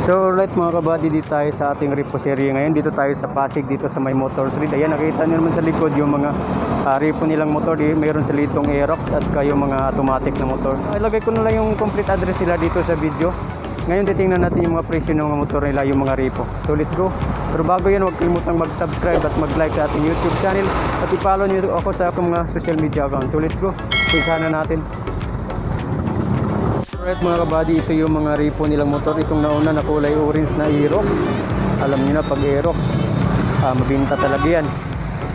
So alright mga kabady, dito tayo sa ating reposeria ngayon. Dito tayo sa Pasig, dito sa may motor trade. Ayan, nakita nyo naman sa likod yung mga uh, repo nilang motor. Di, mayroon sa litong Aerox at saka yung mga automatic na motor. Ilagay ko na lang yung complete address nila dito sa video. Ngayon titingnan natin yung mga presyo ng mga motor nila, yung mga repo. So let's go. Pero bago yan, huwag kalimutang mag-subscribe at mag-like sa ating YouTube channel. At i-follow nyo ako sa aking mga social media account. So let's go. Pisa na natin. Alright mga kabady, ito yung mga repo nilang motor. Itong nauna na kulay orange na Aerox. Alam niyo na pag Aerox, ah, mabinta talaga yan.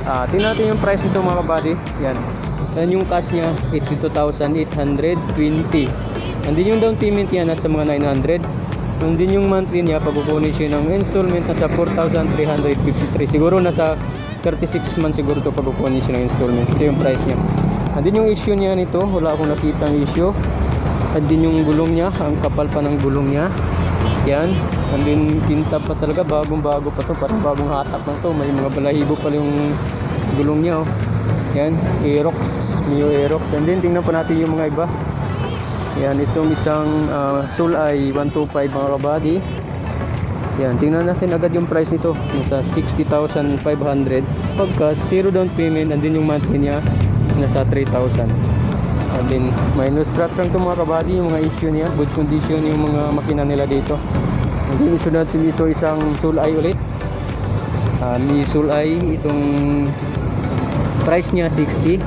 Ah, tingnan natin yung price nito mga kabady. Yan. Yan yung cash niya, 82,820. Nandun yung down payment niya, nasa mga 900. Nandun yung monthly niya, pag kukunin siya ng installment, nasa 4,353. Siguro nasa 36 months siguro to pag kukunin siya ng installment. Ito yung price niya. Nandun yung issue niya nito, wala akong nakitang issue. At din yung gulong niya, ang kapal pa ng gulong niya. Yan. And then kinta pa talaga, bagong bago pa to, parang bagong hatak lang to. May mga balahibo pa yung gulong niya oh. Yan, Aerox, Mio Aerox. And then tingnan pa natin yung mga iba. Yan, itong isang uh, Sulay 125 mga kabady. Yan, tingnan natin agad yung price nito. Nasa 60,500. Pagka zero down payment, and then yung monthly niya, nasa 3,000. And then, minus scratch lang itong mga kabady, yung mga issue niya. Good condition yung mga makina nila dito. And then, isunod dito isang Sulay ulit. Uh, may Sulay, itong price niya 60.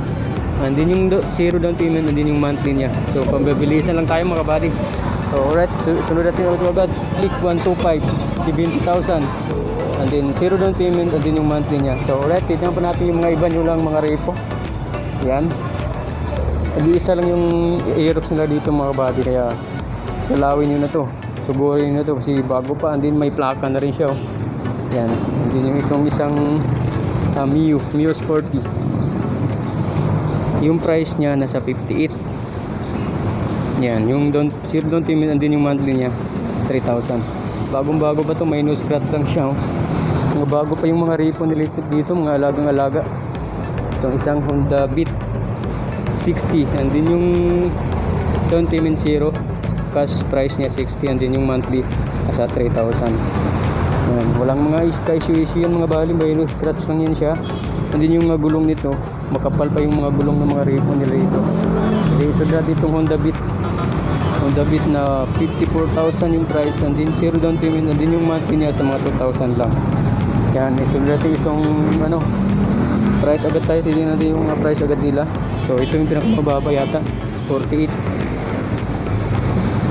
And then yung zero down payment, and then yung monthly niya. So, pambabilisan lang tayo mga kabady. So, alright, su- sunod natin ulit agad. Click 125, 70,000. And then, zero down payment, and then yung monthly niya. So, alright, titignan pa natin yung mga iba nyo lang mga repo. Yan. Nag-iisa lang yung Aerox nila dito mga kabady kaya dalawin nyo na to. Sugurin nyo na to kasi bago pa and then may plaka na rin siya. Oh. Yan. And then yung itong isang uh, Mio, Mio Sporty. Yung price niya nasa 58. Yan, yung down, zero down payment and then yung monthly niya 3,000. Bagong bago pa to, minus scratch lang siya. Oh. Mga bago pa yung mga repo nilipit dito, mga alagang alaga. Itong isang Honda Beat 60 and then yung down payment zero. Cash price niya 60 and then yung monthly nasa 3,000 yan. walang mga is- ka-issue-issue yan mga bali. May no scratch lang yan siya. And then yung mga gulong nito. Makapal pa yung mga gulong ng mga repo nila dito okay, so dati itong Honda Beat. Honda Beat na 54,000 yung price. And then zero down payment. And then yung monthly niya sa mga 2,000 lang. Yan isunod natin isang ano price agad tayo titignan natin yung mga price agad nila. So ito yung pinakamababa yata 48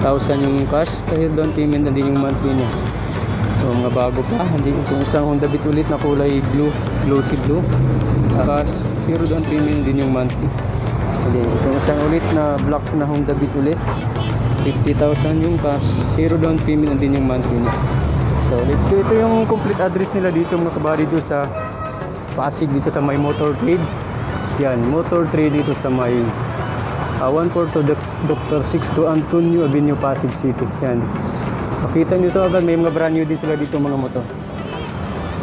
1,000 yung cash. Dahil down payment na din yung monthly niya. So mga bago pa hindi itong isang Honda Beat ulit na kulay blue glossy blue. Cash zero down payment din yung monthly. Hindi itong isang ulit na black na Honda Beat ulit 50,000 yung cash. Zero down payment na din yung monthly niya. So let's go. Ito yung complete address nila dito mga kabady dito sa Pasig dito sa may motor trade. Yan, motor trade dito sa may uh, 142 Dr. 62 Antonio Avenue, Pasig City. Yan. Makita nyo to agad, may mga brand new din sila dito mga motor.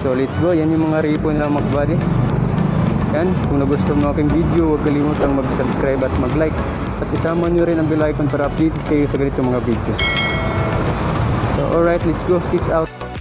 So let's go, yan yung mga repo nila kabady. Yan, kung nagustuhan mo aking video, huwag kalimutang mag-subscribe at mag-like. At isama nyo rin ang bell icon para update kayo sa ganitong mga video. So alright, let's go. Peace out.